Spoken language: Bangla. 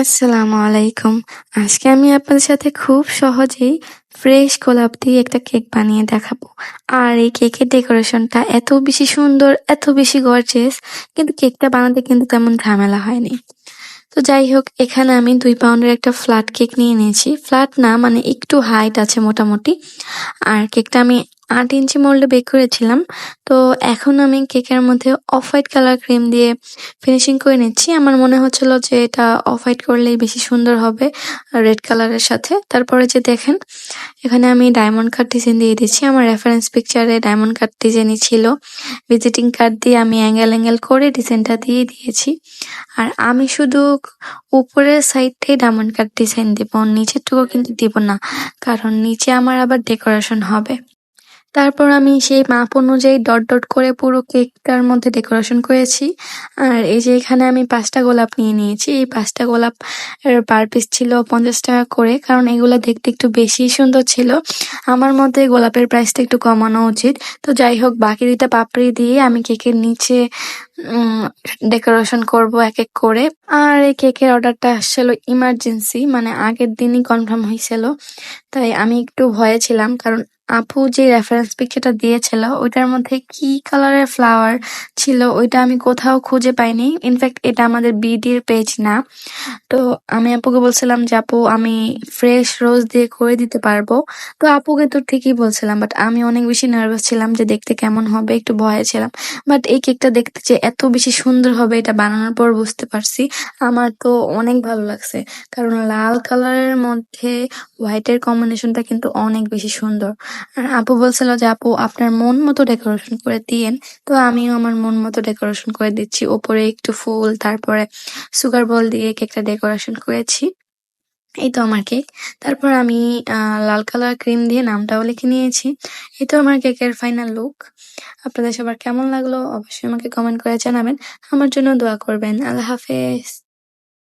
আসসালামু আলাইকুম। আজকে আমি আপনাদের সাথে খুব সহজেই ফ্রেশ গোলাপ দিয়ে একটা কেক বানিয়ে দেখাবো। আর এই কেকের ডেকোরেশনটা এত বেশি সুন্দর, এত বেশি গর্জেস কিন্তু কেকটা বানাতে কিন্তু তেমন ঝামেলা হয়নি। তো যাই হোক এখানে আমি দুই পাউন্ডের একটা ফ্ল্যাট কেক নিয়ে নিয়েছি। ফ্ল্যাট না মানে একটু হাইট আছে মোটামুটি। আর কেকটা আমি ৮ ইঞ্চি মোল্ডে বেক করেছিলাম। তো এখন আমি কেকের মধ্যে অফ হোয়াইট কালার ক্রিম দিয়ে ফিনিশিং করে নিচ্ছি। আমার মনে হচ্ছিল যে এটা অফ হোয়াইট করলেই বেশি সুন্দর হবে রেড কালারের সাথে। তারপরে যে দেখেন, এখানে আমি ডায়মন্ড কাট ডিজাইন দিয়ে দিচ্ছি। আমার রেফারেন্স পিকচারে ডায়মন্ড কাট ডিজাইনই ছিল। ভিজিটিং কার্ড দিয়ে আমি অ্যাঙ্গেল অ্যাঙ্গেল করে ডিজাইনটা দিয়ে দিয়েছি। আর আমি শুধু উপরের সাইডটাই ডায়মন্ড কাট ডিজাইন দিব। নিচেরটুকু কিন্তু দিব না। কারণ নিচে আমার আবার ডেকোরেশন হবে। তারপর আমি সেই মাপ অনুযায়ী ডট ডট করে পুরো কেকটার মধ্যে ডেকোরেশন করেছি। আর এই যে এখানে আমি পাঁচটা গোলাপ নিয়ে নিয়েছি। এই পাঁচটা গোলাপ পার পিস ছিল পঞ্চাশ টাকা করে। কারণ এগুলো দেখতে একটু বেশি সুন্দর ছিল। আমার মতে গোলাপের প্রাইসটা একটু কমানো উচিত। তো যাই হোক, বাকি দুইটা পাপড়ি দিয়ে আমি কেকের নিচে ডেকোরেশন করব এক এক করে। আর এই কেকের অর্ডারটা আসছিল ইমার্জেন্সি মানে আগের দিনই কনফার্ম হয়েছিল। তাই আমি একটু ভয়ে ছিলাম, কারণ আপু যে রেফারেন্স পিকচারটা দিয়েছিল, ওইটার মধ্যে কি কালারের ফ্লাওয়ার ছিল, ওইটা আমি কোথাও খুঁজে পাইনি। ইনফ্যাক্ট এটা আমাদের বিডির পেজ না। তো আমি আপুকে বলছিলাম যে, আপু, আমি ফ্রেশ রোজ দিয়ে করে দিতে পারব। তো আপুকে তো ঠিকই বলছিলাম বাট আমি অনেক বেশি নার্ভাস ছিলাম যে, দেখতে কেমন হবে? একটু ভয়ে ছিলাম। বাট এই কেকটা দেখতে যে এত বেশি সুন্দর হবে, এটা বানানোর পর বুঝতে পারছি। আমার তো অনেক ভালো লাগছে, কারণ লাল কালারের মধ্যে হোয়াইটের কম্বিনেশনটা কিন্তু অনেক বেশি সুন্দর। আর আপু বলছিল যে, আপু, আপনার মন মতো ডেকোরেশন করে দিয়েন। তো আমিও আমার মন মতো ডেকোরেশন করে দিচ্ছি। ওপরে একটু ফুল, তারপরে সুগার বল দিয়ে কেকটা ডেকোরেশন করেছি। এই তো আমার কেক তারপর আমি লাল কালার ক্রিম দিয়ে নামটাও লিখে নিয়েছি। এই তো আমার কেকের ফাইনাল লুক আপনাদের সবার কেমন লাগল? অবশ্যই আমাকে কমেন্ট করে জানাবেন। আমার জন্য দোয়া করবেন। আল্লাহ হাফেজ।